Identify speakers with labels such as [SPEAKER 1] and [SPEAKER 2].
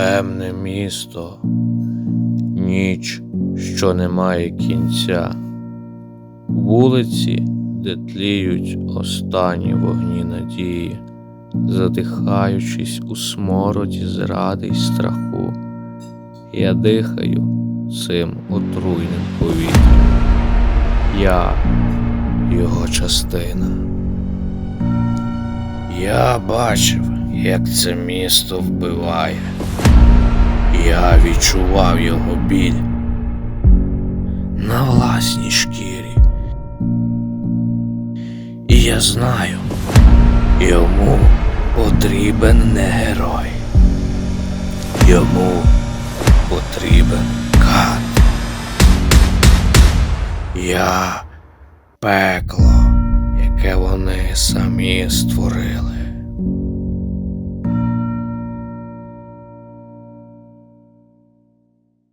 [SPEAKER 1] Темне місто, ніч, що не має кінця, вулиці, де тліють останні вогні надії, задихаючись у смороді зради й страху, я дихаю цим отруйним повітрям. Я його частина. Я бачив, як це місто вбиває. Я відчував його біль на власній шкірі. І я знаю, йому потрібен не герой. Йому потрібен кат. Я пекло, яке вони самі створили.